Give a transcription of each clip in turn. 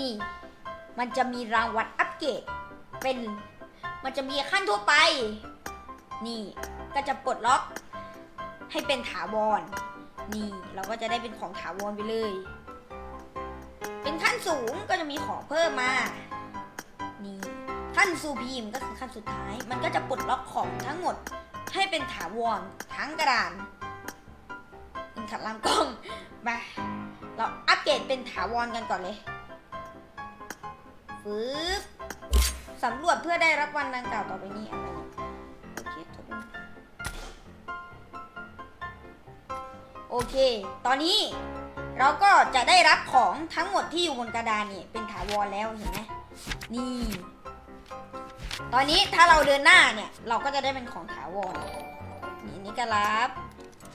นี่ มันจะมีรางวัลอัปเกรดเป็นมันจะมีขั้นทั่วไป นี่ก็จะปลดล็อกให้เป็นถาวร นี่เราก็จะได้เป็นของถาวรไปเลย เป็นขั้นสูงก็จะมีของเพิ่มมา นี่ขั้นซูพีมก็คือขั้นสุดท้าย มันก็จะปลดล็อกของทั้งหมดให้เป็นถาวรทั้งกระดานเป็นขัดลำกล้องมาเราอัปเกรดเป็นถาวรกันก่อนเลย ฟึบสำรวจเพื่อได้รับวันดังกล่าวต่อไปนี้อะไรโอเคจบแล้วโอเค ตอนนี้เราก็จะได้รับของทั้งหมดที่อยู่บนกระดานนี่เป็นถาวรแล้วเห็นไหมนี่ ตอนนี้ถ้าเราเดินหน้าเนี่ย เราก็จะได้เป็นของถาวรนี่นี่ก็รับ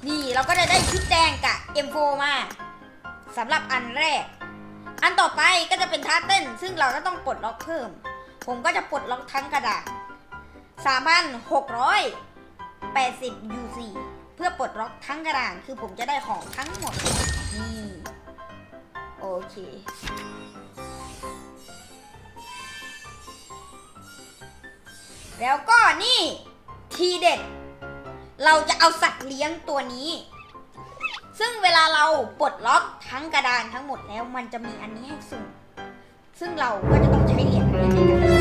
นี่เราก็จะได้ชุดแดงกับ M4 มาสำหรับอันแรก อันต่อไปก็จะเป็นท่าเต้น ซึ่งเราก็ต้องปลดล็อกเพิ่ม ผมก็จะปลดล็อกทั้งกระดาษ 3,680 UC เพื่อปลดล็อกทั้งกระดานคือผมจะได้ของทั้งหมด นี่ โอเค แล้วก็นี่ทีเด็ด เราจะเอาสัตว์เลี้ยงตัวนี้ ซึ่งเวลาเราปลดล็อกทั้งกระดานทั้งหมดแล้วมันจะมีอันนี้ให้สุ่มซึ่งเราก็จะต้องใช้เหรียญอันนี้ในการ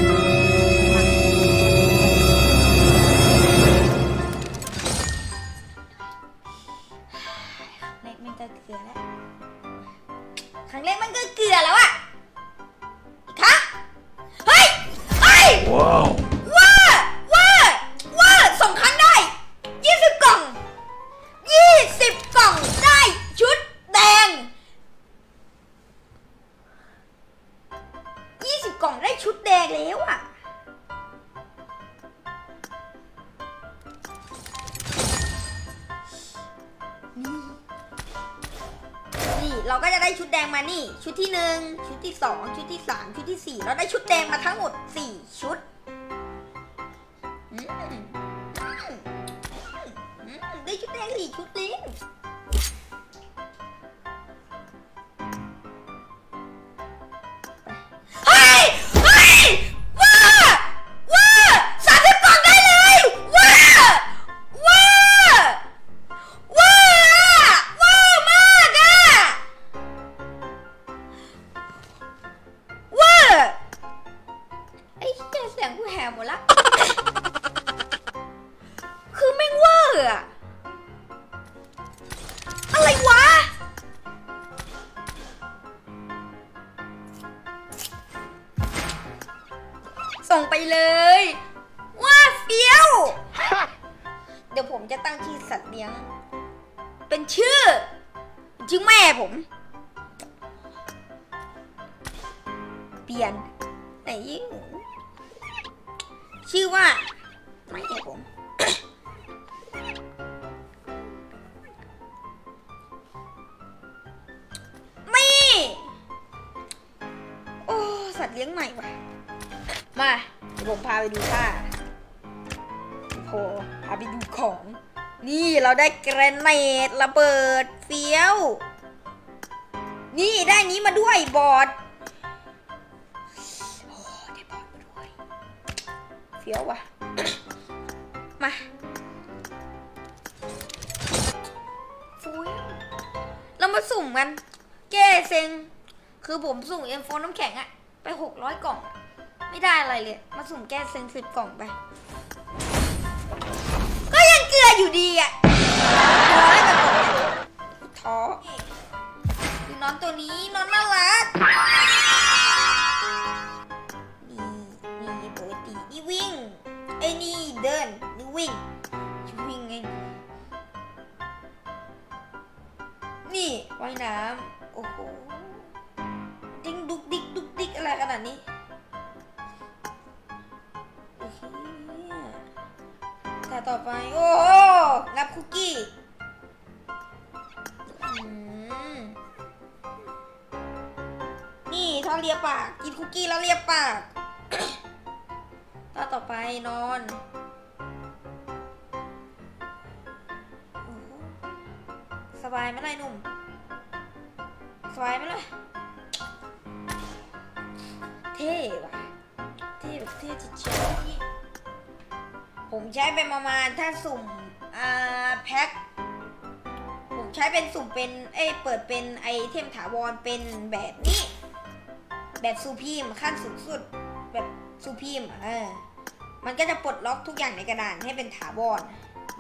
แล้วอะนี่เราก็จะได้ชุดแดงมานี่ ชุดที่หนึ่งชุดที่สองชุดที่สามชุดที่สี่เราได้ชุดแดงมาทั้งหมดสี่ชุดได้ชุดแดงสี่ชุดลิ ดี๋ยวผมจะตั้งชื่อสัตว์เลี้ยง เป็นชื่อ ชื่อแม่ผม เปลี่ยนไหนยิ่งชื่อว่าไม่ใช่ผมไม่โอ้สัตว์เลี้ยงใหม่ว่ะ มา เดี๋ยวผมพาไปดูท่า โอ้โหพาไปดูของ นี่เราได้แกรนเนตระเบิดเฟี้ยว นี่ได้นี้มาด้วยบอดโอ้ได้บอดมาด้วย เฟี้ยวว่ะ มาฟี้ยเรามาสุ่มกัน แก้เซ็ง คือผมสุ่มเอ็มโฟนน้ำแข็งอะไปหกร้อยกล่อง ไม่ได้อะไรเลย มาสุ่มแก้เซ็งสิบกล่องไป อยู่ดีอะท้อให้มันตกท้อดูน้องตัวนี้น้องน่ารัก นี่นี่ปกตินี่วิ่งไอ้นี่เดินนี่วิ่งวิ่งไงนี่ว่ายน้ำโอ้โหดิ้งดุกดิกดุกดิกอะไรขนาดนี้แต่ต่อไป โอ้ กกี้อืมนี่ถ้าเลียปาก กินคุกกี้แล้วเลียปากต่อต่อไปนอนสบายไหมล่ะไอ้หนุ่ม สบายไหมล่ะ เท่ว่ะ เท่แบบเท่จะเจ๋งผมใช้เป็นประมาณถ้าสุ่ม อ่าแพ็คผมใช้เป็นสุ่มเป็น เอ้ยเปิดเป็นไอเทมถาวรเป็นแบบนี้ แบบซูพีมขั้นสูงสุด แบบซูพีมเออ มันก็จะปลดล็อกทุกอย่างในกระดานให้เป็นถาวร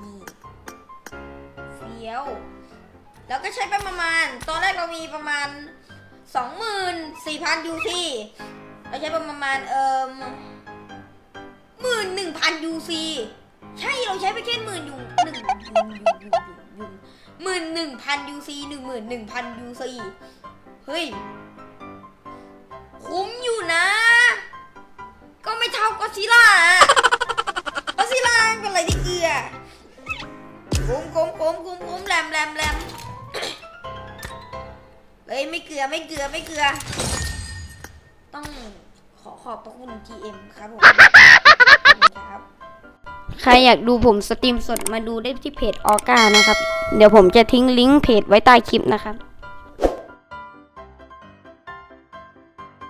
นี่เฟี้ยว แล้วก็ใช้ไปประมาณ ตอนแรกเรามีประมาณ 24,000 UC เราใช้ไปประมาณเอ่อหมื่นหนึ่งพัน UC ใช่เราใช้ไปแค่หมื่นยูหนึ่งหมื่นหนึ่งพัน UC หนึ่งหมื่นหนึ่งพัน UC เฮ้ย คุ้มอยู่นะ ก็ไม่เท่าก็ซิล่าก็ซิล่าเป็นอะไรที่เกลือคุ้มคุ้มคุ้มคุ้มคุ้มแรมแรมแรมเฮ้ยไม่เกลือไม่เกลือไม่เกลือ ต้องขอขอบพระคุณ GM ครับผมครับ ใครอยากดูผมสตรีมสดมาดูได้ที่เพจออก้านะครับ เดี๋ยวผมจะทิ้งลิงก์เพจไว้ใต้คลิปนะครับ